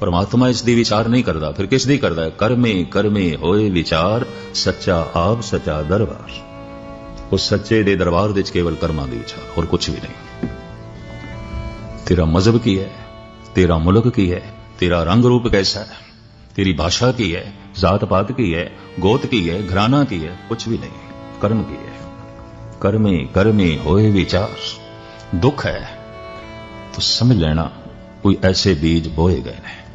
ਪਰਮਾਤਮਾ ਇਸ ਦੀ ਵਿਚਾਰ ਨਹੀਂ ਕਰਦਾ, ਫਿਰ ਕਿਸ ਦੀ ਕਰਦਾ ਹੈ? ਕਰਮੇ ਕਰਮੇ ਹੋਏ ਵਿਚਾਰ, ਸੱਚਾ ਆਪ, ਸੱਚਾ ਦਰਬਾਰ। ਉਸ ਸੱਚੇ ਦੇ ਦਰਬਾਰ ਵਿੱਚ ਕੇਵਲ ਕਰਮਾਂ ਦੀ ਵਿਚਾਰ, ਹੋਰ ਕੁਝ ਵੀ ਨਹੀਂ। ਤੇਰਾ ਮਜ਼ਹਬ ਕੀ ਹੈ? ਤੇਰਾ ਮੁਲਕ ਕੀ ਹੈ? ਤੇਰਾ ਰੰਗ ਰੂਪ ਕੈਸਾ ਹੈ? ਤੇਰੀ ਭਾਸ਼ਾ ਕੀ ਹੈ? ਜ਼ਾਤ ਪਾਤ ਕੀ ਹੈ? ਗੋਤ ਕੀ ਹੈ? ਘਰਾਣਾ ਕੀ ਹੈ? ਕੁਝ ਵੀ ਨਹੀਂ। ਕਰਮ ਕੀ ਹੈ? ਕਰਮੇ ਕਰਮੇ ਹੋਏ ਵਿਚਾਰ। ਦੁੱਖ ਹੈ? ਤੋ ਸਮਝ ਲੈਣਾ, ਕੋਈ ਐਸੇ ਬੀਜ ਬੋਏ ਗਏ ਨੇ।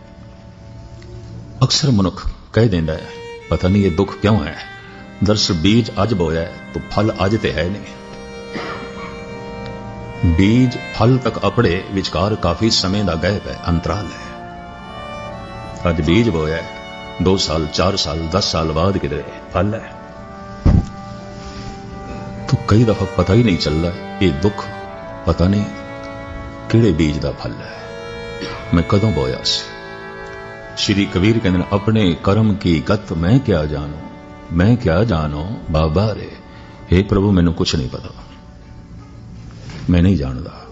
ਅਕਸਰ ਮਨੁੱਖ ਕਹਿ ਦਿੰਦਾ ਹੈ, ਪਤਾ ਨਹੀਂ ਇਹ ਦੁੱਖ ਕਿਉਂ ਹੈ? ਦਰਸ ਬੀਜ ਅੱਜ ਬੋਇਆ ਹੈ ਫਲ ਅੱਜ ਤੇ ਹੈ ਨਹੀਂ। ਬੀਜ ਫਲ ਤੱਕ ਅਪੜੇ ਵਿਚਕਾਰ ਕਾਫੀ ਸਮੇਂ ਦਾ ਗੈਪ ਹੈ, ਅੰਤਰਾਲ ਹੈ। ਅੱਜ ਬੀਜ ਬੋਇਆ ਹੈ 2 ਸਾਲ 4 ਸਾਲ 10 ਸਾਲ ਬਾਅਦ ਕਿਤੇ ਫਲ ਹੈ। ਤੋ ਕਈ ਦਫਾ ਪਤਾ ਹੀ ਨਹੀਂ ਚੱਲਦਾ, ਇਹ ਦੁੱਖ ਪਤਾ ਨਹੀਂ ਕਿਹੜੇ ਬੀਜ ਦਾ ਫਲ ਹੈ। ਮੈਂ ਕਦੋਂ ਬੋਇਆ ਸੀ? ਸ਼੍ਰੀ ਕਬੀਰ ਕਹਿੰਦੇ ਨੇ, ਆਪਣੇ ਕਰਮ ਕੀ ਗਤ ਮੈਂ ਕਿਆ ਜਾਣੂ? ਮੈਂ ਕਿਆ ਜਾਣੋ? ਬਾਬਾ ਰੇ हे ਪ੍ਰਭੂ, ਮੈਨੂੰ ਕੁਝ ਨਹੀਂ ਪਤਾ। ਮੈਂ ਨਹੀਂ ਜਾਣਦਾ।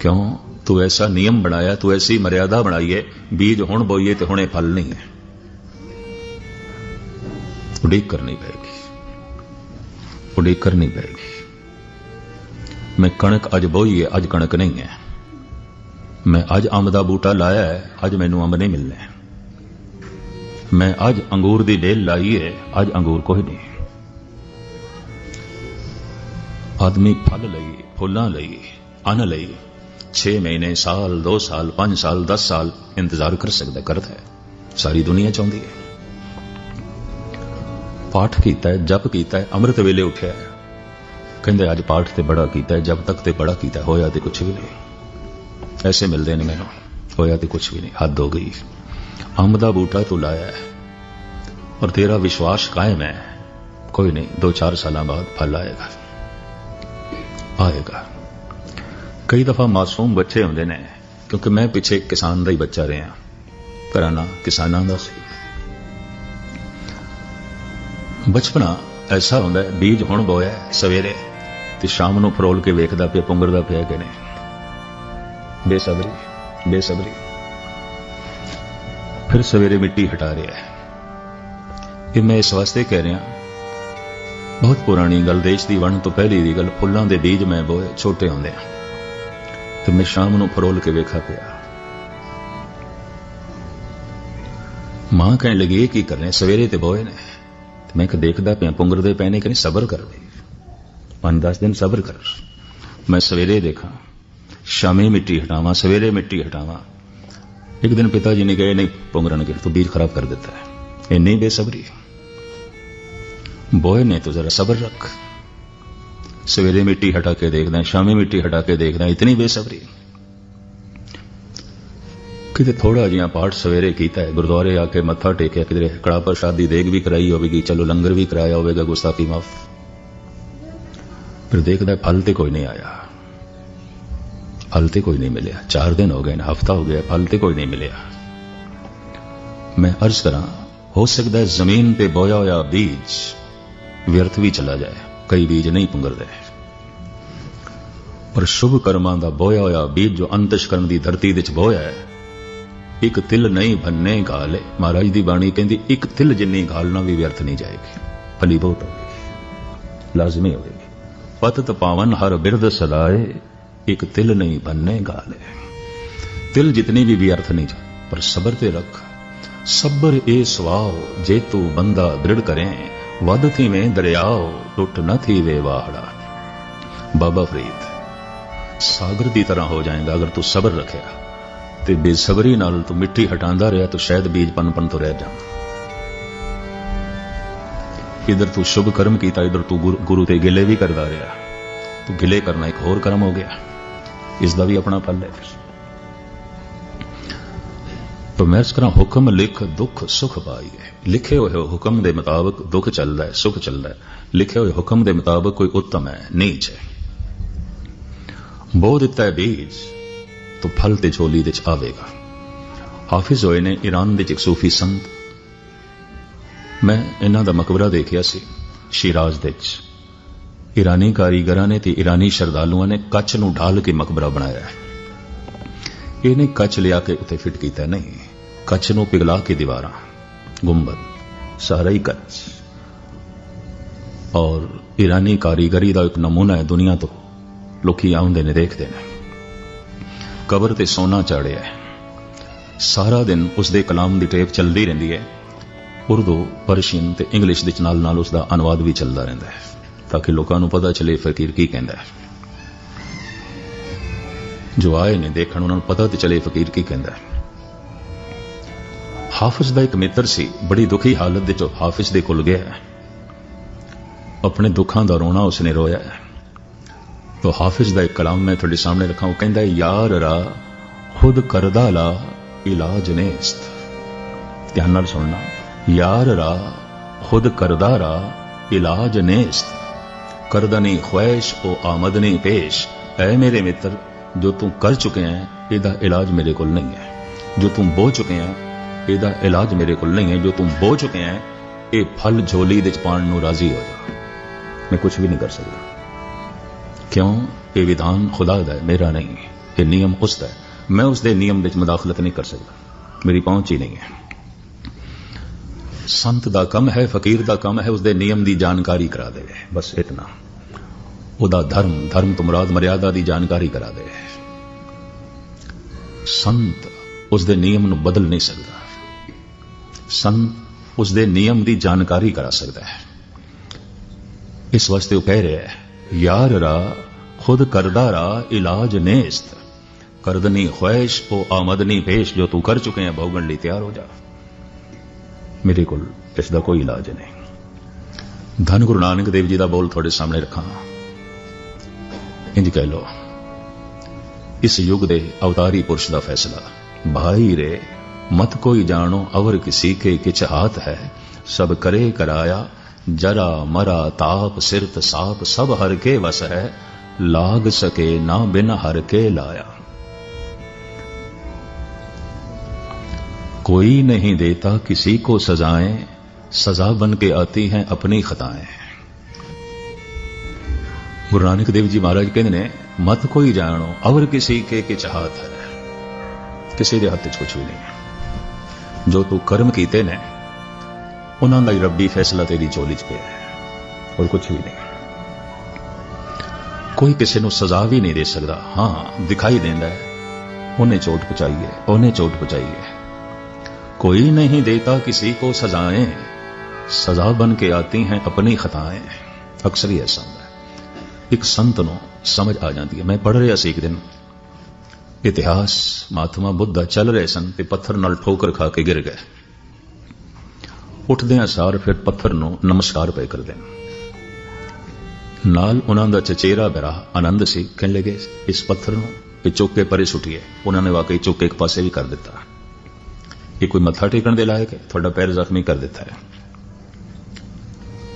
ਕਿਉਂ? ਤੂੰ ਐਸਾ ਨਿਯਮ ਬਣਾਇਆ, ਤੂੰ ਐਸੀ ਮਰਿਆਦਾ ਬਣਾਈ ਹੈ ਬੀਜ ਹੁਣ ਬੋਈਏ ਤੇ ਹੁਣੇ ਫਲ ਨਹੀਂ ਹੈ। ਉਡੀਕ ਕਰਨੀ ਪਏਗੀ ਉਡੀਕ ਕਰਨੀ ਪਏਗੀ ਮੈਂ ਕਣਕ ਅੱਜ ਬੋਈ ਅੱਜ ਕਣਕ ਨਹੀਂ ਹੈ। ਮੈਂ ਅੱਜ ਅੰਬ ਦਾ ਬੂਟਾ ਲਾਇਆ ਹੈ, ਅੱਜ ਮੈਨੂੰ ਅੰਬ ਨਹੀਂ ਮਿਲਣਾ ਮੈਂ ਅੱਜ ਅੰਗੂਰ ਦੀ ਢੇਲ ਲਾਈ ਹੈ ਅੱਜ ਅੰਗੂਰ ਕੋਈ ਨਹੀਂ। ਆਦਮੀ ਫਲ ਲਈ, ਫੁੱਲਾਂ ਲਈ, ਅਨ ਲਈ 6 ਮਹੀਨੇ, ਸਾਲ 2 ਸਾਲ 5 ਸਾਲ 10 ਸਾਲ ਇੰਤਜ਼ਾਰ ਕਰ ਸਕਦਾ, ਕਰਦਾ ਹੈ। ਸਾਰੀ ਦੁਨੀਆ ਚਾਹੁੰਦੀ ਹੈ। ਪਾਠ ਕੀਤਾ ਹੈ, ਜਪ ਕੀਤਾ ਹੈ, ਅੰਮ੍ਰਿਤ ਵੇਲੇ ਉਠਿਆ ਹੈ। ਕਹਿੰਦੇ ਅੱਜ ਪਾਠ ਤੇ ਬੜਾ ਕੀਤਾ ਹੈ, ਜਬ ਤੱਕ ਤੇ ਬੜਾ ਕੀਤਾ, ਹੋਇਆ ਤੇ ਕੁਝ ਵੀ ਨਹੀਂ। ਐਸੇ ਮਿਲਦੇ ਨੇ ਮੈਨੂੰ, ਹੋਇਆ ਤੇ ਕੁਝ ਵੀ ਨਹੀਂ, ਹੱਦ ਹੋ ਗਈ। ਅੰਬ ਦਾ ਬੂਟਾ ਤੂੰ ਲਾਇਆ ਹੈ ਔਰ ਤੇਰਾ ਵਿਸ਼ਵਾਸ ਕਾਇਮ ਹੈ। ਕੋਈ ਨਹੀਂ 2-4 ਸਾਲਾਂ ਬਾਅਦ ਫਲ ਆਏਗਾ। ਆਏਗਾ। ਕਈ ਦਫਾ ਮਾਸੂਮ ਬੱਚੇ ਹੁੰਦੇ ਨੇ, ਕਿਉਂਕਿ ਮੈਂ ਪਿੱਛੇ ਕਿਸਾਨ ਦਾ ਹੀ ਬੱਚਾ ਰਿਹਾ। ਘਰਾਣਾ ਕਿਸਾਨਾਂ ਦਾ ਸੀ। ਬਚਪਨਾ ਐਸਾ ਹੁੰਦਾ ਹੈ, ਬੀਜ ਹੁਣ ਬੋਇਆ ਹੈ ਸਵੇਰੇ ਤੇ ਸ਼ਾਮ ਨੂੰ ਫਰੋਲ ਕੇ ਵੇਖਦਾ ਪਿਆ, ਪੁੰਗਰਦਾ ਪਿਆ ਕਿ ਨਹੀਂ। ਬੇਸਬਰੀ ਬੇਸਬਰੀ। ਫਿਰ ਸਵੇਰੇ ਮਿੱਟੀ ਹਟਾ ਰਿਹਾ ਹੈ। ਇਹ ਮੈਂ ਇਸ ਵਾਸਤੇ ਕਹਿ ਰਿਹਾ ਬਹੁਤ ਪੁਰਾਣੀ ਗੱਲ, ਦੇਸ਼ ਦੀ ਵੰਡ ਤੋਂ ਪਹਿਲੀ ਦੀ ਗੱਲ, ਫੁੱਲਾਂ ਦੇ ਬੀਜ ਮੈਂ ਬੋਏ ਛੋਟੇ ਹੁੰਦੇ ਆ ਤੇ ਮੈਂ ਸ਼ਾਮ ਨੂੰ ਫਰੋਲ ਕੇ ਵੇਖਾ ਪਿਆ। ਮਾਂ ਕਹਿਣ ਲੱਗੀ, ਇਹ ਕੀ ਕਰ ਰਹੇ ਸਵੇਰੇ ਤੇ ਬੋਏ ਨੇ। ਤੇ ਮੈਂ ਕਿ ਦੇਖਦਾ ਪਿਆ ਪੁੰਗਰਦੇ ਪਏ ਨੇ ਕਿ ਨਹੀਂ? ਸਬਰ ਕਰ ਦੇ। ਪੰਜ 10 ਦਿਨ ਸਬਰ ਕਰ। ਮੈਂ ਸਵੇਰੇ ਦੇਖਾਂ, ਸ਼ਾਮੇ ਮਿੱਟੀ ਹਟਾਵਾਂ, ਸਵੇਰੇ ਮਿੱਟੀ ਹਟਾਵਾਂ। ਇੱਕ ਦਿਨ ਪਿਤਾ ਜੀ ਨੇ ਕਹੇ, ਨਹੀਂ ਪੁੰਗਰਨਗੇ ਤੂੰ ਬੀਜ ਖਰਾਬ ਕਰ ਦਿੱਤਾ ਹੈ। ਇੰਨੀ ਬੇਸਬਰੀ। ਬੋਏ ਨੇ ਤੂੰ ਜ਼ਰਾ ਸਬਰ ਰੱਖ। ਸਵੇਰੇ ਮਿੱਟੀ ਹਟਾ ਕੇ ਦੇਖਦਾ, ਸ਼ਾਮੇ ਮਿੱਟੀ ਹਟਾ ਕੇ ਦੇਖਦਾ, ਇਤਨੀ ਬੇਸਬਰੀ। ਕਿਤੇ ਥੋੜਾ ਜਿਹਾ ਪਾਠ ਸਵੇਰੇ ਕੀਤਾ ਹੈ, ਗੁਰਦੁਆਰੇ ਆ ਕੇ ਮੱਥਾ ਟੇਕਿਆ, ਕਿਤੇ ਕੜਾ ਪ੍ਰਸ਼ਾਦੀ ਦੇਗ ਵੀ ਕਰਾਈ ਹੋਵੇਗੀ, ਚਲੋ ਲੰਗਰ ਵੀ ਕਰਾਇਆ ਹੋਵੇਗਾ, ਗੁਸਤਾਖੀ ਮਾਫ। ਫਿਰ ਦੇਖਦਾ ਫਲ ਤੇ ਕੋਈ ਨਹੀਂ ਆਇਆ। ਫਲ ਤੇ ਕੋਈ ਨਹੀਂ ਮਿਲਿਆ। 4 ਦਿਨ ਹੋ ਗਏ ਨੇ, ਹਫਤਾ ਹੋ ਗਿਆ, ਫਲ ਤੇ ਕੋਈ ਨਹੀਂ ਮਿਲਿਆ। ਮੈਂ ਅਰਜ਼ ਕਰਾਂ, ਹੋ ਸਕਦਾ ਹੈ ਜ਼ਮੀਨ ਤੇ ਬੋਇਆ ਹੋਇਆ ਬੀਜ ਵਿਅਰਥ ਵੀ ਚਲਾ ਜਾਏ, ਕਈ ਬੀਜ ਨਹੀਂ ਪੁੰਗਰਦੇ। ਪਰ ਸ਼ੁਭ ਕਰਮਾਂ ਦਾ ਬੋਇਆ ਹੋਇਆ ਬੀਜ ਜੋ ਅੰਤਸ਼ਕਰਨ ਦੀ ਧਰਤੀ ਵਿੱਚ ਬੋਇਆ ਹੈ, ਇੱਕ ਤਿਲ ਨਹੀਂ ਭੰਨੇ ਗਾਲੇ। ਮਹਾਰਾਜ ਦੀ ਬਾਣੀ ਕਹਿੰਦੀ, ਇੱਕ ਤਿਲ ਜਿੰਨੀ ਗਾਲਣਾ ਵੀ ਵਿਅਰਥ ਨਹੀਂ ਜਾਏਗੀ ਭਲੀ ਬਹੁਤ ਹੋਵੇਗੀ, ਲਾਜ਼ਮੀ ਹੋਵੇਗੀ। ਪਤਤ ਪਾਵਨ ਹਰ ਬਿਰਦ ਸਦਾਏ ਇੱਕ ਤਿਲ ਨਹੀਂ ਭੰਨੇ ਗਾਲੇ। ਤਿਲ ਜਿਤਨੀ ਵੀ ਵਿਅਰਥ ਨਹੀਂ ਜਾ ਪਰ ਸਬਰ ਤੇ ਰੱਖ। ਸਬਰ ਏ ਸਵਾਓ ਜੇ ਤੂੰ ਬੰਦਾ ਦ੍ਰਿੜ ਕਰੇ ਵਦ ਥੀਵੇਂ ਦਰਿਆਓ, ਟੁੱਟ ਨਾ ਥੀਵੇ ਵਾਹੜਾ ਬਾਬਾ ਫਰੀਦ, ਸਾਗਰ ਦੀ ਤਰ੍ਹਾਂ ਹੋ ਜਾਏਗਾ ਅਗਰ ਤੂੰ ਸਬਰ ਰੱਖਿਆ, ਤੇ ਬੇਸਬਰੀ ਨਾਲ ਤੂੰ ਮਿੱਟੀ ਹਟਾਉਂਦਾ ਰਿਹਾ, ਤਾਂ ਸ਼ਾਇਦ ਬੀਜ ਪਨਪਨ ਤੋਂ ਰਹਿ ਜਾ। ਇਧਰ ਤੂੰ ਸ਼ੁਭ ਕਰਮ ਕੀਤਾ, ਇਧਰ ਤੂੰ ਗੁਰੂ- ਗੁਰੂ ਤੇ ਗਿਲੇ ਵੀ ਕਰਦਾ ਰਿਹਾ। ਤੂੰ ਗਿਲੇ ਕਰਨਾ ਇੱਕ ਹੋਰ ਕਰਮ ਹੋ ਗਿਆ। ਇਸ ਦਾ ਵੀ ਆਪਣਾ ਫਲ ਹੈ ਫਿਰ। ਤਾਂ ਮੈਂ ਹੁਕਮ ਲਿਖ ਦੁੱਖ ਸੁਖ ਪਾਈਏ ਲਿਖੇ ਹੋਏ ਹੁਕਮ ਦੇ ਮੁਤਾਬਕ ਦੁੱਖ ਚੱਲਦਾ ਹੈ, ਸੁਖ ਚੱਲਦਾ ਹੈ। ਲਿਖੇ ਹੋਏ ਹੁਕਮ ਦੇ ਮੁਤਾਬਕ ਕੋਈ ਉੱਤਮ ਹੈ, ਨੀਚ ਹੈ। ਬੋ ਦਿੱਤਾ ਹੈ ਬੀਜ, ਤਾਂ ਫਲ ਤੇ ਝੋਲੀ ਦੇ ਆਵੇਗਾ। ਹਾਫਿਜ਼ ਹੋਏ ਨੇ ਈਰਾਨ ਦੇ ਚ ਇੱਕ ਸੂਫੀ ਸੰਤ। ਮੈਂ ਇਹਨਾਂ ਦਾ ਮਕਬਰਾ ਦੇਖਿਆ ਸੀ, ਸ਼ਿਰਾਜ਼ ਦੇ ਚ ਈਰਾਨੀ ਕਾਰੀਗਰਾਂ ਨੇ ਤੇ ਈਰਾਨੀ ਸ਼ਰਧਾਲੂਆਂ ਨੇ ਕੱਚ ਨੂੰ ਢਾਲ ਕੇ ਮਕਬਰਾ ਬਣਾਇਆ ਹੈ। ਇਹਨੇ ਕੱਚ ਲਿਆ ਕੇ ਉੱਤੇ ਫਿੱਟ ਕੀਤਾ, ਨਹੀਂ। ਕੱਚ ਨੂੰ ਪਿਘਲਾ ਕੇ ਦੀਵਾਰਾਂ, ਗੁੰਬਦ, ਸਾਰਾ ਹੀ ਕੱਚ। ਔਰ ਈਰਾਨੀ ਕਾਰੀਗਰੀ ਦਾ ਇੱਕ ਨਮੂਨਾ ਹੈ ਦੁਨੀਆ ਤੋਂ। ਲੋਕੀ ਆਉਂਦੇ ਨੇ, ਦੇਖਦੇ ਨੇ। ਕਬਰ ਤੇ ਸੋਨਾ ਚਾੜਿਆ ਹੈ। ਸਾਰਾ ਦਿਨ ਉਸ ਦੇ ਕਲਾਮ ਦੀ ਟੇਪ ਚੱਲਦੀ ਰਹਿੰਦੀ ਹੈ। ਉਰਦੂ, ਪਰਸ਼ੀਅਨ ਤੇ ਇੰਗਲਿਸ਼ ਦੇ ਨਾਲ ਨਾਲ ਉਸ ਦਾ ਅਨੁਵਾਦ ਵੀ ਚੱਲਦਾ ਰਹਿੰਦਾ ਹੈ। ਤਾਂ ਕਿ ਲੋਕਾਂ ਨੂੰ ਪਤਾ ਚੱਲੇ ਫਕੀਰ ਕੀ ਕਹਿੰਦਾ ਹੈ। ਜੋ ਆਏ ਨੇ ਦੇਖਣ, ਉਹਨਾਂ ਨੂੰ ਪਤਾ ਤੇ ਚੱਲੇ ਫਕੀਰ ਕੀ ਕਹਿੰਦਾ ਹੈ। ਹਾਫਿਜ਼ ਦਾ ਇੱਕ ਮਿੱਤਰ ਸੀ, ਬੜੀ ਦੁਖੀ ਹਾਲਤ ਦੇ ਚ ਹਾਫਿਜ਼ ਦੇ ਕੋਲ ਗਿਆ ਆਪਣੇ ਦੁੱਖਾਂ ਦਾ ਰੋਣਾ ਉਸਨੇ ਰੋਇਆ ਤੋ ਹਾਫਿਜ਼ ਦਾ ਇੱਕ ਕਲਾਮ ਮੈਂ ਤੁਹਾਡੇ ਸਾਹਮਣੇ ਰੱਖਾਂ, ਉਹ ਕਹਿੰਦਾ ਯਾਰ ਰਾ, ਖੁਦ ਕਰਦਾ ਲਾ, ਇਲਾਜ ਨੇਸਤ ਧਿਆਨ ਨਾਲ ਸੁਣਨਾ। ਯਾਰ ਰਾ, ਖੁਦ ਕਰਦਾ ਰਾ, ਇਲਾਜ ਨੇਸਤ ਕਰਦਨੀ ਖੁਆਇਸ਼, ਉਹ ਆਮਦਨੀ ਪੇਸ਼। ਐ ਮੇਰੇ ਮਿੱਤਰ, ਜੋ ਤੂੰ ਕਰ ਚੁੱਕੇ ਹੈ ਇਹਦਾ ਇਲਾਜ ਮੇਰੇ ਕੋਲ ਨਹੀਂ ਹੈ ਜੋ ਤੂੰ ਬੋ ਚੁੱਕੇ ਹੈ ਇਹਦਾ ਇਲਾਜ ਮੇਰੇ ਕੋਲ ਨਹੀਂ ਹੈ ਜੋ ਤੂੰ ਬੋ ਚੁੱਕੇ ਹੈ ਇਹ ਫਲ ਝੋਲੀ ਵਿੱਚ ਚ ਪਾਣ ਨੂੰ ਰਾਜ਼ੀ ਹੋ ਜਾ। ਮੈਂ ਕੁਝ ਵੀ ਨਹੀਂ ਕਰ ਸਕਦਾ। ਕਿਉਂ? ਇਹ ਵਿਧਾਨ ਖੁਦਾ ਦਾ ਹੈ ਮੇਰਾ ਨਹੀਂ ਇਹ ਨਿਯਮ ਉਸ ਦਾ ਹੈ ਮੈਂ ਉਸ ਦੇ ਨਿਯਮ ਵਿੱਚ ਮੁਦਾਖਲਤ ਨਹੀਂ ਕਰ ਸਕਦਾ। ਮੇਰੀ ਪਹੁੰਚ ਹੀ ਨਹੀਂ ਹੈ ਸੰਤ ਦਾ ਕੰਮ ਹੈ, ਫਕੀਰ ਦਾ ਕੰਮ ਹੈ ਉਸ ਦੇ ਨਿਯਮ ਦੀ ਜਾਣਕਾਰੀ ਕਰਾ ਦੇਵੇ ਬਸ ਇਤਨਾ। ਉਹਦਾ ਧਰਮ ਧਰਮ ਤੋਂ ਮੁਰਾਦ ਮਰਿਆਦਾ ਦੀ ਜਾਣਕਾਰੀ ਕਰਾ ਦੇ। ਸੰਤ ਉਸ ਦੇ ਨਿਯਮ ਨੂੰ ਬਦਲ ਨਹੀਂ ਸਕਦਾ। ਸੰਤ ਉਸ ਦੇ ਨਿਯਮ ਦੀ ਜਾਣਕਾਰੀ ਕਰਾ ਸਕਦਾ ਹੈ। ਇਸ ਵਾਸਤੇ ਉਹ ਕਹਿ ਰਿਹਾ ਹੈ, ਯਾਰ ਰਾ, ਖੁਦ ਕਰਦਾ ਰਾ, ਇਲਾਜ ਨੇਸਤ। ਕਰਦਨੀ ਖੁਆਇਸ਼, ਉਹ ਆਮਦਨੀ ਪੇਸ਼, ਜੋ ਤੂੰ ਕਰ ਚੁਕੇ ਹੈ, ਭੋਗਣ ਲਈ ਤਿਆਰ ਹੋ ਜਾ। ਮੇਰੇ ਕੋਲ ਇਸ ਦਾ ਕੋਈ ਇਲਾਜ ਨਹੀਂ। ਧੰਨ ਗੁਰੂ ਨਾਨਕ ਦੇਵ ਜੀ ਦਾ ਬੋਲ ਤੁਹਾਡੇ ਸਾਹਮਣੇ ਰੱਖਾਂ। ਇੰਜ ਕਹਿ ਲੋ ਇਸ ਯੁੱਗ ਦੇ ਅਵਤਾਰੀ ਪੁਰਸ਼ ਦਾ ਫੈਸਲਾ, ਭਾਈ ਰੇ, ਮਤ ਕੋਈ ਜਾਣੋ ਅਵਰ ਕਿਸੀ ਕੇ ਕਿਛ ਹਾਥ ਹੈ, ਸਭ ਕਰੇ ਕਰਾਇਆ, ਜਰਾ ਮਰਾ ਤਾਪ ਸਿਰਤ ਸਾਪ ਸਭ ਹਰ ਕੇ ਵਸ ਹੈ, ਲਾਗ ਸਕੇ ਨਾ ਬਿਨ ਹਰ ਕੇ ਲਾਇਆ। कोई नहीं देता किसी को सजाएं सजा बन के आती हैं अपनी खताएं ਗੁਰੂ ਨਾਨਕ ਦੇਵ ਜੀ ਮਹਾਰਾਜ ਕਹਿੰਦੇ ਨੇ ਮਤ ਕੋਈ ਜਾਣੋ ਅਵਰ ਕਿਸੇ ਕੇ ਕਿ ਚਾਹਤ ਹੈ ਕਿਸੇ ਦੇ ਹੱਥ 'ਚ ਕੁਝ ਵੀ ਨਹੀਂ ਹੈ ਜੋ ਤੂੰ ਕਰਮ ਕੀਤੇ ਨੇ ਉਹਨਾਂ ਦਾ ਹੀ ਰੱਬੀ ਫੈਸਲਾ ਤੇਰੀ ਝੋਲੀ 'ਚ ਪਿਆ ਹੈ ਹੋਰ ਕੁਝ ਵੀ ਨਹੀਂ ਕੋਈ ਕਿਸੇ ਨੂੰ ਸਜ਼ਾ ਵੀ ਨਹੀਂ ਦੇ ਸਕਦਾ ਹਾਂ ਦਿਖਾਈ ਦਿੰਦਾ ਹੈ ਉਹਨੇ ਚੋਟ ਪਹੁੰਚਾਈ ਹੈ ਉਹਨੇ ਚੋਟ ਪਹੁੰਚਾਈ ਹੈ कोई नहीं देता किसी को सजाएं सजा बन के आती हैं अपनी खताएं ਅਕਸਰ ਹੀ ਐਸਾ ਹੁੰਦਾ ਹੈ ਇੱਕ ਸੰਤ ਨੂੰ ਸਮਝ ਆ ਜਾਂਦੀ ਹੈ ਮੈਂ ਪੜ੍ਹ ਰਿਹਾ ਸੀ ਇੱਕ ਦਿਨ ਇਤਿਹਾਸ ਮਹਾਤਮਾ ਬੁੱਧਾ ਚੱਲ ਰਹੇ ਸਨ ਤੇ ਪੱਥਰ ਨਾਲ ਠੋਕਰ ਖਾ ਕੇ ਗਿਰ ਗਏ ਉੱਠਦਿਆਂ ਸਾਰ ਫਿਰ ਪੱਥਰ ਨੂੰ ਨਮਸਕਾਰ ਪਏ ਕਰਦੇ ਨਾਲ ਉਹਨਾਂ ਦਾ ਚਚੇਰਾ ਬਰਾ ਆਨੰਦ ਸੀ ਕਹਿਣ ਲੱਗੇ ਇਸ ਪੱਥਰ ਨੂੰ ਇਹ ਚੁੱਕ ਕੇ ਪਰੇ ਸੁੱਟੀਏ ਉਹਨਾਂ ਨੇ ਵਾਕਈ ਚੁੱਕ ਕੇ ਇੱਕ ਪਾਸੇ ਵੀ ਕਰ ਦਿੱਤਾ ਇਹ ਕੋਈ ਮੱਥਾ ਟੇਕਣ ਦੇ ਲਾਇਕ ਹੈ? ਤੁਹਾਡਾ ਪੈਰ ਜ਼ਖਮੀ ਕਰ ਦਿੱਤਾ ਹੈ।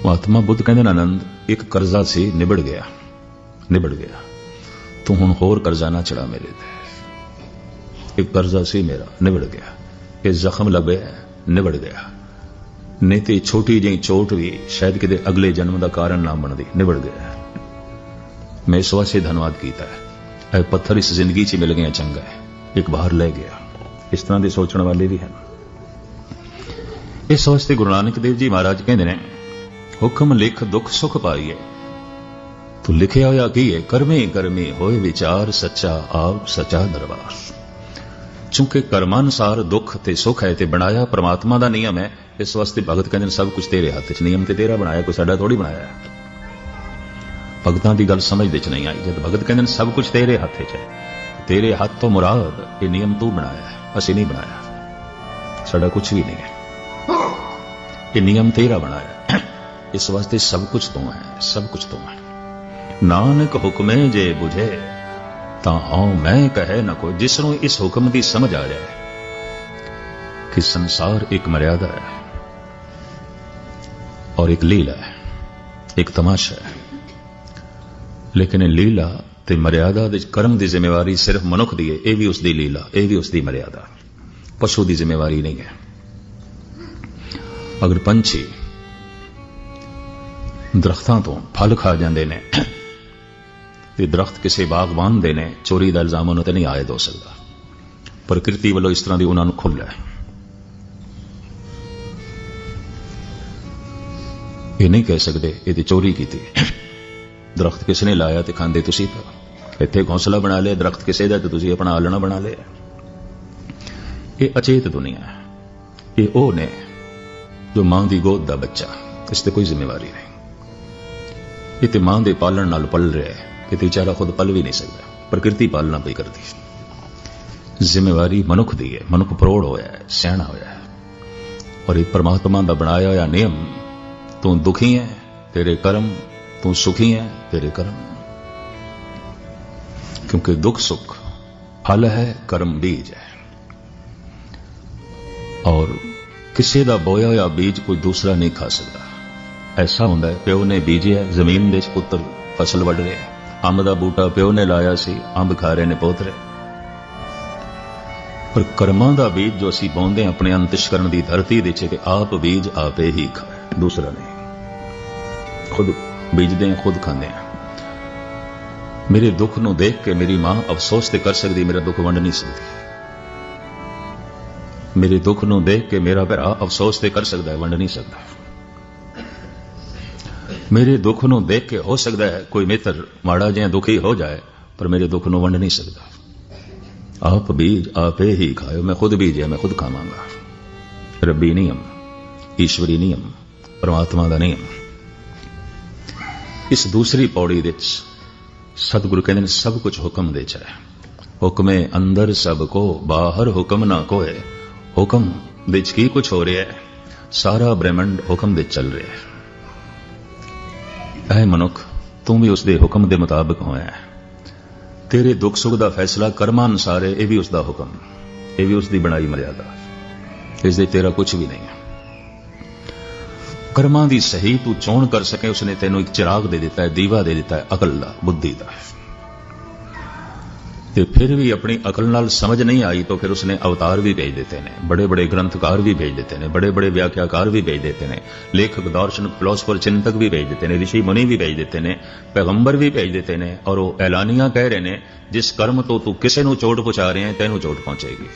ਮਹਾਤਮਾ ਬੁੱਧ ਕਹਿੰਦੇ ਨੇ, ਆਨੰਦ, ਇੱਕ ਕਰਜ਼ਾ ਸੀ, ਨਿਬੜ ਗਿਆ। ਨਿਬੜ ਗਿਆ। ਤੂੰ ਹੁਣ ਹੋਰ ਕਰਜ਼ਾ ਨਾ ਚੜਾ ਮੇਰੇ ਤੇ। ਇੱਕ ਕਰਜ਼ਾ ਸੀ ਮੇਰਾ, ਨਿਬੜ ਗਿਆ। ਇਹ ਜ਼ਖਮ ਲੱਗਿਆ ਨਿਬੜ ਗਿਆ। ਨਹੀਂ ਤੇ ਛੋਟੀ ਜਿਹੀ ਚੋਟ ਵੀ ਸ਼ਾਇਦ ਕਿਤੇ ਅਗਲੇ ਜਨਮ ਦਾ ਕਾਰਨ ਨਾ ਬਣਦੀ, ਨਿਬੜ ਗਿਆ ਮੈਂ ਇਸ ਵਾਸਤੇ ਧੰਨਵਾਦ ਕੀਤਾ ਹੈ। ਇਹ ਪੱਥਰ ਇਸ ਜ਼ਿੰਦਗੀ 'ਚ ਮਿਲ ਗਿਆ ਚੰਗਾ ਹੈ। ਇੱਕ ਬਾਹਰ ਲੈ ਗਿਆ। ਇਸ ਤਰ੍ਹਾਂ ਦੇ ਸੋਚਣ ਵਾਲੇ ਵੀ ਹਨ ਇਸ ਵਾਸਤੇ ਗੁਰੂ ਨਾਨਕ ਦੇਵ ਜੀ ਮਹਾਰਾਜ ਕਹਿੰਦੇ ਨੇ, ਹੁਕਮ ਲਿਖ, ਦੁੱਖ ਸੁਖ ਪਾਈਏ। ਤੂੰ ਲਿਖਿਆ ਹੋਇਆ ਕੀ ਹੈ ਕਰਮੇ ਕਰਮੇ ਹੋਏ ਵਿਚਾਰ ਸੱਚਾ ਆਪ ਸੱਚਾ ਦਰਬਾਰ। ਚੁੰਕੇ ਕਰਮਾਨੁਸਾਰ ਦੁੱਖ ਤੇ ਸੁਖ ਹੈ ਤੇ ਬਣਾਇਆ ਪ੍ਰਮਾਤਮਾ ਦਾ ਨਿਯਮ ਹੈ। ਇਸ ਵਾਸਤੇ ਭਗਤ ਕਹਿੰਦੇ ਨੇ, ਸਭ ਕੁਝ ਤੇਰੇ ਹੱਥ 'ਚ ਨਿਯਮ ਤੇ ਤੇਰਾ ਬਣਾਇਆ, ਕੋਈ ਸਾਡਾ ਥੋੜੀ ਬਣਾਇਆ ਭਗਤਾਂ ਦੀ ਗੱਲ ਸਮਝ ਵਿੱਚ ਨਹੀਂ ਆਈ। ਜਦ ਭਗਤ ਕਹਿੰਦੇ ਨੇ, ਸਭ ਕੁਝ ਤੇਰੇ ਹੱਥ 'ਚ ਹੈ। ਤੇਰੇ ਹੱਥ ਤੋਂ ਮੁਰਾਦ, ਇਹ ਨਿਯਮ ਤੂੰ ਬਣਾਇਆ ਹੈ। ਅਸੀਂ ਨਹੀਂ ਬਣਾਇਆ। ਸਾਡਾ ਕੁਝ ਵੀ ਨਹੀਂ ਹੈ। ਇਹ ਨਿਯਮ ਤੇਰਾ ਬਣਾਇਆ। ਇਸ ਵਾਸਤੇ ਸਭ ਕੁਝ ਤੋਂ ਹੈ, ਸਭ ਕੁਝ ਤੋਂ ਹੈ। ਨਾਨਕ ਹੁਕਮੇ ਜੇ ਬੁਝੇ, ਤਾਂ ਹਉ ਮੈਂ ਕਹੇ ਨਾ ਕੋ ਜਿਸ ਨੂੰ ਇਸ ਹੁਕਮ ਦੀ ਸਮਝ ਆ ਜਾਏ ਕਿ ਸੰਸਾਰ ਇੱਕ ਮਰਿਆਦਾ ਹੈ और एक लीला है एक तमाशा है लेकिन लीला ਤੇ ਮਰਿਆਦਾ ਦੇ ਕਰਮ ਦੀ ਜ਼ਿੰਮੇਵਾਰੀ ਸਿਰਫ ਮਨੁੱਖ ਦੀ ਹੈ, ਇਹ ਵੀ ਉਸ ਦੀ ਲੀਲਾ, ਇਹ ਵੀ ਉਸ ਦੀ ਮਰਿਆਦਾ। ਪਸ਼ੂ ਦੀ ਜ਼ਿੰਮੇਵਾਰੀ ਨਹੀਂ ਹੈ। ਅਗਰ ਪੰਛੀ ਦਰਖਤਾਂ ਤੋਂ ਫਲ ਖਾ ਜਾਂਦੇ ਨੇ ਤੇ ਦਰਖਤ ਕਿਸੇ ਬਾਗਬਾਨ ਦੇ ਨੇ, ਚੋਰੀ ਦਾ ਇਲਜ਼ਾਮ ਉਹਨਾਂ ਤੇ ਨਹੀਂ ਆਇਦ ਹੋ ਸਕਦਾ। ਪ੍ਰਕਿਰਤੀ ਵੱਲੋਂ ਇਸ ਤਰ੍ਹਾਂ ਦੀ ਉਹਨਾਂ ਨੂੰ ਖੁੱਲ੍ਹ ਹੈ। ਇਹ ਨਹੀਂ ਕਹਿ ਸਕਦੇ, ਇਹ ਤੇ ਚੋਰੀ ਕੀਤੀ। ਦਰਖਤ ਕਿਸੇ ਨੇ ਲਾਇਆ ਤੇ ਖਾਂਦੇ ਤੁਸੀਂ ਤਾਂ। ਇੱਥੇ ਘੋਂਸਲਾ ਬਣਾ ਲਿਆ, ਦਰਖਤ ਕਿਸੇ ਦਾ ਤੇ ਤੁਸੀਂ ਆਪਣਾ ਆਲਣਾ ਬਣਾ ਲਿਆ। ਇਹ ਅਚੇਤ ਦੁਨੀਆ ਹੈ। ਇਹ ਉਹ ਨੇ ਜੋ ਮਾਂ ਦੀ ਗੋਦ ਦਾ ਬੱਚਾ। ਇਸ ਤੇ ਕੋਈ ਜ਼ਿੰਮੇਵਾਰੀ ਨਹੀਂ। ਇਹ ਤੇ ਮਾਂ ਦੇ ਪਾਲਣ ਨਾਲ ਪਲ ਰਿਹਾ ਹੈ ਕਿ ਤੇ ਵਿਚਾਰਾ ਖੁਦ ਪਲ ਵੀ ਨਹੀਂ ਸਕਦਾ। ਪ੍ਰਕਿਰਤੀ ਪਾਲਣਾ ਪਈ ਕਰਦੀ। ਜ਼ਿੰਮੇਵਾਰੀ ਮਨੁੱਖ ਦੀ ਹੈ। ਮਨੁੱਖ ਪ੍ਰੋੜ ਹੋਇਆ ਹੈ, ਸਿਆਣਾ ਹੋਇਆ ਹੈ। ਔਰ ਇਹ ਪਰਮਾਤਮਾ ਦਾ ਬਣਾਇਆ ਹੋਇਆ ਨਿਯਮ, ਤੂੰ ਦੁਖੀ ਹੈ, ਤੇਰੇ ਕਰਮ ਤੂੰ ਸੁਖੀ ਹੈ, ਤੇਰੇ ਕਰਮ। ਕਿਉਂਕਿ ਦੁੱਖ ਸੁਖ, ਫਲ ਹੈ, ਕਰਮ ਬੀਜ ਹੈ। ਔਰ ਕਿਸੇ ਦਾ ਬੋਇਆ ਹੋਇਆ ਬੀਜ ਕੋਈ ਦੂਸਰਾ ਨਹੀਂ ਖਾ ਸਕਦਾ। ਐਸਾ ਹੁੰਦਾ ਹੈ, ਪਿਓ ਨੇ ਬੀਜਿਆ, ਜ਼ਮੀਨ ਦੇ ਪੁੱਤਰ ਫਸਲ ਵੱਢ ਰਿਹਾ ਅੰਬ ਦਾ ਬੂਟਾ ਪਿਓ ਨੇ ਲਾਇਆ ਸੀ, ਅੰਬ ਖਾ ਰਹੇ ਨੇ ਪੋਤਰੇ। ਪਰ ਕਰਮਾਂ ਦਾ ਬੀਜ ਜੋ ਅਸੀਂ ਬੋਂਦੇ ਹਾਂ, ਆਪਣੇ ਅੰਤਿਸ਼ਕਰਨ ਦੀ ਧਰਤੀ ਦੇ ਵਿੱਚ ਕਿ ਆਪ ਬੀਜ ਆਪੇ ਹੀ ਖਾਏ ਦੂਸਰਾ ਨਹੀਂ। ਖੁਦ ਬੀਜਦੇ ਹਾਂ, ਖੁਦ ਖਾਂਦੇ ਹਾਂ। ਮੇਰੇ ਦੁੱਖ ਨੂੰ ਦੇਖ ਕੇ ਮੇਰੀ ਮਾਂ ਅਫਸੋਸ ਤੇ ਕਰ ਸਕਦੀ, ਮੇਰਾ ਦੁੱਖ ਵੰਡ ਨਹੀਂ ਸਕਦੀ। ਮੇਰੇ ਦੁੱਖ ਨੂੰ ਦੇਖ ਕੇ ਮੇਰਾ ਭਰਾ ਅਫਸੋਸ ਤੇ ਕਰ ਸਕਦਾ ਹੈ, ਵੰਡ ਨਹੀਂ ਸਕਦਾ। ਮੇਰੇ ਦੁੱਖ ਨੂੰ ਦੇਖ ਕੇ ਹੋ ਸਕਦਾ ਹੈ, ਕੋਈ ਮਿੱਤਰ ਮਾੜਾ ਜਿਹਾ ਦੁਖੀ ਹੋ ਜਾਏ, ਪਰ ਮੇਰੇ ਦੁੱਖ ਨੂੰ ਵੰਡ ਨਹੀਂ ਸਕਦਾ। ਆਪ ਬੀਜ ਆਪੇ ਹੀ ਖਾਓ ਮੈਂ ਖੁਦ ਬੀਜਿਆ, ਮੈਂ ਖੁਦ ਖਾਵਾਂਗਾ। ਰੱਬੀ ਨਿਯਮ, ਈਸ਼ਵਰੀ ਨਿਯਮ, ਪਰਮਾਤਮਾ ਦਾ ਨਿਯਮ। ਇਸ ਦੂਸਰੀ ਪੌੜੀ ਵਿੱਚ ਸਤਿਗੁਰੂ ਕਹਿੰਦੇ ਨੇ, ਸਭ ਕੁਝ ਹੁਕਮ ਦੇ ਚ ਹੈ ਹੁਕਮੇ ਅੰਦਰ ਸਭ ਕੋ, ਬਾਹਰ ਹੁਕਮ ਨਾ ਕੋਏ। ਹੁਕਮ ਵਿੱਚ ਕੀ ਕੁਝ ਹੋ ਰਿਹਾ ਹੈ? ਸਾਰਾ ਬ੍ਰਹਿਮੰਡ ਹੁਕਮ ਦੇ ਚੱਲ ਰਿਹਾ ਹੈ। ਐ ਮਨੁੱਖ, ਤੂੰ ਵੀ ਉਸ ਦੇ ਹੁਕਮ ਦੇ ਮੁਤਾਬਕ ਹੋਇਆ ਹੈ। ਤੇਰੇ ਦੁੱਖ ਸੁੱਖ ਦਾ ਫੈਸਲਾ ਕਰਮਾਂ ਅਨੁਸਾਰ ਹੈ, ਇਹ ਵੀ ਉਸ ਦਾ ਹੁਕਮ। ਇਹ ਵੀ ਉਸ ਦੀ ਬਣਾਈ ਮਰਿਆਦਾ। ਇਸ ਦੇ ਤੇਰਾ ਕੁਝ ਵੀ ਨਹੀਂ ਹੈ। ਕਰਮਾਂ ਦੀ ਸਹੀ ਤੂੰ ਚੋਣ ਕਰ ਸਕੇ, ਉਸਨੇ ਤੈਨੂੰ ਇੱਕ ਚਿਰਾਗ ਦੇ ਦਿੱਤਾ ਹੈ, ਦੀਵਾ ਦੇ ਦਿੱਤਾ ਹੈ, ਅਕਲ ਦਾ, ਬੁੱਧੀ ਦਾ। ਤੇ ਫਿਰ ਵੀ ਆਪਣੀ ਅਕਲ ਨਾਲ ਸਮਝ ਨਹੀਂ ਆਈ, ਤਾਂ ਫਿਰ ਉਸਨੇ ਅਵਤਾਰ ਵੀ ਭੇਜ ਦਿੱਤੇ ਨੇ ਬੜੇ ਬੜੇ ਗ੍ਰੰਥਕਾਰ ਵੀ ਭੇਜ ਦਿੱਤੇ ਨੇ ਬੜੇ ਬੜੇ ਵਿਆਖਿਆਕਾਰ ਵੀ ਭੇਜ ਦਿੱਤੇ ਨੇ, ਲੇਖਕ ਦਾਰਸ਼ਨਿਕ ਫਿਲਾਸਫਰ ਚਿੰਤਕ ਵੀ ਭੇਜ ਦਿੱਤੇ ਨੇ ਰਿਸ਼ੀ ਮੁਨੀ ਵੀ ਭੇਜ ਦਿੱਤੇ ਨੇ, ਪੈਗੰਬਰ ਵੀ ਭੇਜ ਦਿੱਤੇ ਨੇ, ਔਰ ਉਹ ਐਲਾਨੀਆਂ ਕਹਿ ਰਹੇ ਨੇ, ਜਿਸ ਕਰਮ ਤੋਂ ਤੂੰ ਕਿਸੇ ਨੂੰ ਚੋਟ ਪਹੁੰਚਾ ਰਿਹਾ ਹੈ, ਤੈਨੂੰ ਚੋਟ ਪਹੁੰਚੇਗੀ।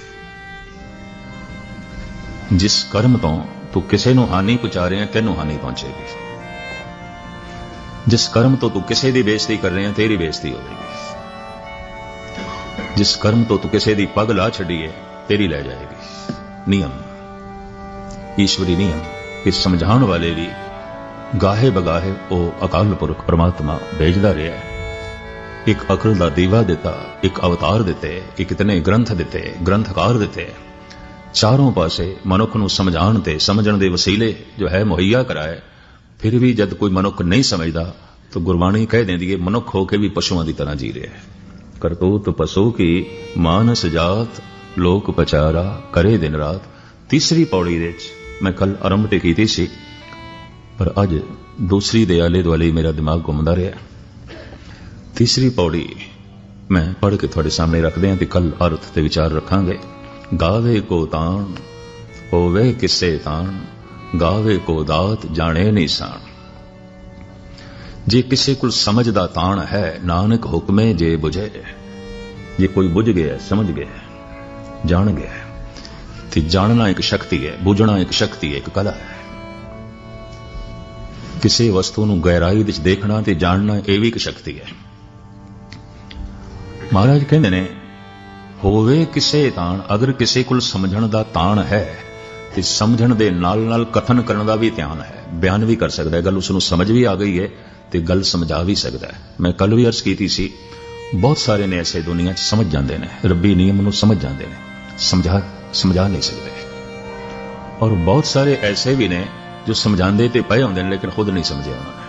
ਜਿਸ ਕਰਮ ਤੋਂ ਤੂੰ ਕਿਸੇ ਨੂੰ ਹਾਨੀ ਪਹੁੰਚਾ ਰਿਹਾ ਤੈਨੂੰ ਹਾਨੀ ਪਹੁੰਚੇਗੀ? ਜਿਸ ਕਰਮ ਤੋਂ ਤੂੰ ਕਿਸੇ ਦੀ ਬੇਇੱਜ਼ਤੀ ਕਰ ਰਿਹਾ, ਤੇਰੀ ਬੇਇੱਜ਼ਤੀ ਹੋਵੇਗੀ ਜਿਸ ਕਰਮ ਤੋਂ ਤੂੰ ਕਿਸੇ ਦੀ ਪੱਗ ਲਾ ਛੱਡੀਏ ਤੇਰੀ ਲੈ ਜਾਏਗੀ। ਨਿਯਮ। ਈਸ਼ਵਰੀ ਨਿਯਮ ਇਸ ਸਮਝਾਉਣ ਵਾਲੇ ਵੀ ਗਾਹੇ ਬਗਾਹੇ ਉਹ ਅਕਾਲ ਪੁਰਖ ਪ੍ਰਮਾਤਮਾ ਭੇਜਦਾ ਰਿਹਾ ਹੈ। ਇੱਕ ਅਕਲ ਦਾ ਦੀਵਾ ਦਿੱਤਾ, ਇੱਕ ਅਵਤਾਰ ਦਿੱਤੇ, ਇੱਕ ਇਤਨੇ ਗ੍ਰੰਥ ਦਿੱਤੇ, ਗ੍ਰੰਥਕਾਰ ਦਿੱਤੇ। ਚਾਰੋਂ ਪਾਸੇ ਮਨੁੱਖ ਨੂੰ ਸਮਝਾਉਣ ਤੇ ਸਮਝਣ ਦੇ ਵਸੀਲੇ ਜੋ ਹੈ ਮੁਹੱਈਆ ਕਰਾਏ। ਫਿਰ ਵੀ ਜਦ ਕੋਈ ਮਨੁੱਖ ਨਹੀਂ ਸਮਝਦਾ, ਤਾਂ ਗੁਰਬਾਣੀ ਕਹਿ ਦਿੰਦੀ ਹੈ, ਮਨੁੱਖ ਹੋ ਕੇ ਵੀ ਪਸ਼ੂਆਂ ਦੀ ਤਰ੍ਹਾਂ ਜੀ ਰਿਹਾ ਹੈ। ਕਰਤੂਤ ਪਸ਼ੂ ਕੀ ਮਾਨਸ ਜਾਤ, ਲੋਕ ਪਚਾਰਾ ਕਰੇ ਦਿਨ ਰਾਤ। ਤੀਸਰੀ ਪੌੜੀ ਦੇ ਵਿੱਚ ਮੈਂ ਕੱਲ ਆਰੰਭ ਤੇ ਕੀਤੀ ਸੀ, ਪਰ ਅੱਜ ਦੂਸਰੀ ਦੇ ਆਲੇ ਦੁਆਲੇ ਮੇਰਾ ਦਿਮਾਗ ਘੁੰਮਦਾ ਰਿਹਾ। ਤੀਸਰੀ ਪੌੜੀ ਮੈਂ ਪੜ੍ਹ ਕੇ ਤੁਹਾਡੇ ਸਾਹਮਣੇ ਰੱਖਦੇ ਹਾਂ ਤੇ ਕੱਲ ਅਰਥ ਤੇ ਵਿਚਾਰ ਰੱਖਾਂਗੇ। ਗਾਵੇ ਕੋ ਤਾਣ, ਹੋਵੇ ਕਿਸੇ ਤਾਣ, ਗਾਵੇ ਕੋ ਦਾਤ ਜਾਣੇ ਨਹੀਂ ਸਾਣ। ਜੇ ਕਿਸੇ ਕੋਲ ਸਮਝ ਦਾ ਤਾਣ ਹੈ, ਨਾਨਕ ਹੁਕਮੇ ਜੇ ਬੁਝੇ, ਜੇ ਕੋਈ ਬੁਝ ਗਿਆ, ਸਮਝ ਗਿਆ, ਜਾਣ ਗਿਆ, ਤੇ ਜਾਣਨਾ ਇੱਕ ਸ਼ਕਤੀ ਹੈ, ਬੁਝਣਾ ਇੱਕ ਸ਼ਕਤੀ ਹੈ ਇੱਕ ਕਲਾ ਹੈ। ਕਿਸੇ ਵਸਤੂ ਨੂੰ ਗਹਿਰਾਈ ਵਿੱਚ ਦੇਖਣਾ ਤੇ ਜਾਣਨਾ ਇਹ ਵੀ ਇੱਕ ਸ਼ਕਤੀ ਹੈ। ਮਹਾਰਾਜ ਕਹਿੰਦੇ ਨੇ ਹੋਵੇ ਕਿਸੇ ਤਾਣ, ਅਗਰ ਕਿਸੇ ਕੋਲ ਸਮਝਣ ਦਾ ਤਾਣ ਹੈ, ਤੇ ਸਮਝਣ ਦੇ ਨਾਲ ਨਾਲ ਕਥਨ ਕਰਨ ਦਾ ਵੀ ਧਿਆਨ ਹੈ। ਬਿਆਨ ਵੀ ਕਰ ਸਕਦਾ ਹੈ, ਗੱਲ ਉਸ ਨੂੰ ਸਮਝ ਵੀ ਆ ਗਈ ਹੈ, ਤੇ ਗੱਲ ਸਮਝਾ ਵੀ ਸਕਦਾ ਹੈ। ਮੈਂ ਕੱਲ ਵੀ ਅਰਜ਼ ਕੀਤੀ ਸੀ, ਬਹੁਤ ਸਾਰੇ ਨੇ ਐਸੇ ਦੁਨੀਆ 'ਚ ਸਮਝ ਜਾਂਦੇ ਨੇ, ਰੱਬੀ ਨਿਯਮ ਨੂੰ ਸਮਝ ਜਾਂਦੇ ਨੇ, ਸਮਝਾ ਸਮਝਾ ਨਹੀਂ ਸਕਦੇ। ਔਰ ਬਹੁਤ ਸਾਰੇ ਐਸੇ ਵੀ ਨੇ ਜੋ ਸਮਝਾਉਂਦੇ ਤੇ ਪਏ ਹੁੰਦੇ ਨੇ, ਲੇਕਿਨ ਖੁਦ ਨਹੀਂ ਸਮਝਿਆ ਉਹਨਾਂ ਨੇ।